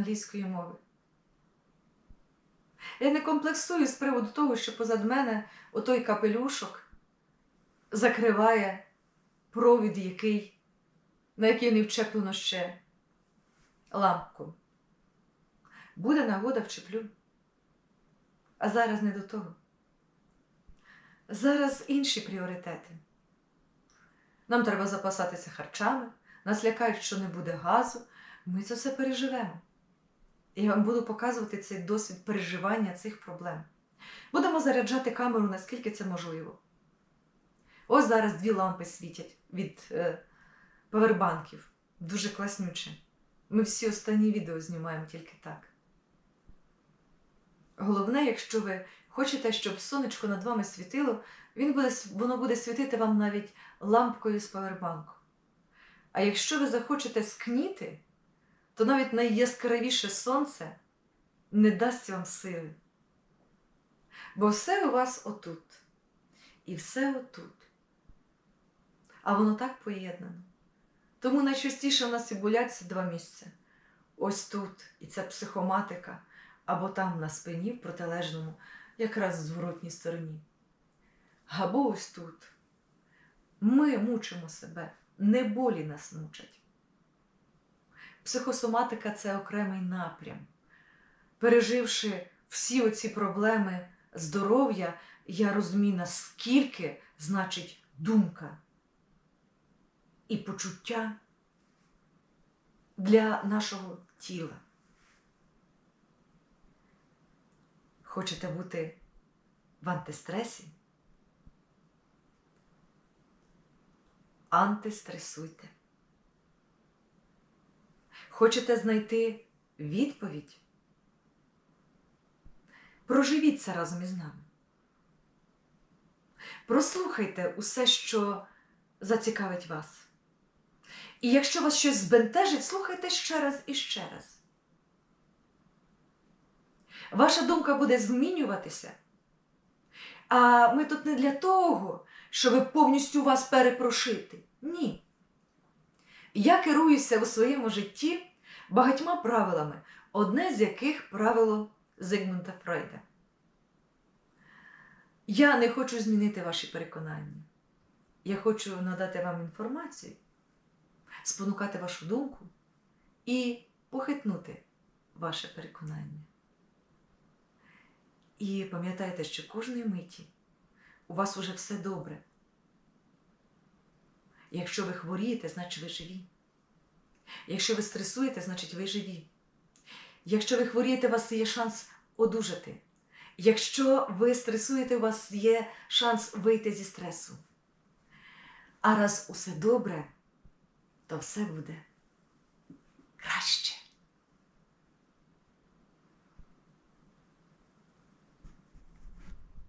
англійської мови. Я не комплексую з приводу того, що позад мене отой капелюшок закриває провід, який, на який не вчеплено ще лампку. Буде нагода вчеплю. А зараз не до того. Зараз інші пріоритети. Нам треба запасатися харчами, нас лякають, що не буде газу. Ми це все переживемо. Я вам буду показувати цей досвід переживання цих проблем. Будемо заряджати камеру, наскільки це можливо. Ось зараз дві лампи світять від е, павербанків. Дуже класнюче. Ми всі останні відео знімаємо тільки так. Головне, якщо ви хочете, щоб сонечко над вами світило, він буде, воно буде світити вам навіть лампкою з павербанку. А якщо ви захочете скніти, то навіть найяскравіше сонце не дасть вам сили. Бо все у вас отут. І все отут. А воно так поєднано. Тому найчастіше в нас і болять ці два місця. Ось тут, і це психоматика, або там на спині, в протилежному, якраз в зворотній стороні. Або ось тут. Ми мучимо себе, не болі нас мучать. Психосоматика це окремий напрям. Переживши всі оці проблеми здоров'я, я розумію, наскільки значить думка і почуття для нашого тіла. Хочете бути в антистресі? Антистресуйте. Хочете знайти відповідь? Проживіть це разом із нами. Прослухайте усе, що зацікавить вас. І якщо вас щось збентежить, слухайте ще раз і ще раз. Ваша думка буде змінюватися. А ми тут не для того, щоб повністю вас перепрошити. Ні. Я керуюся у своєму житті багатьма правилами, одне з яких правило Зигмунда Фрейда. Я не хочу змінити ваші переконання. Я хочу надати вам інформацію, спонукати вашу думку і похитнути ваше переконання. І пам'ятайте, що кожної миті у вас уже все добре. Якщо ви хворієте, значить ви живі. Якщо ви стресуєте, значить ви живі. Якщо ви хворієте, у вас є шанс одужати. Якщо ви стресуєте, у вас є шанс вийти зі стресу. А раз усе добре, то все буде краще.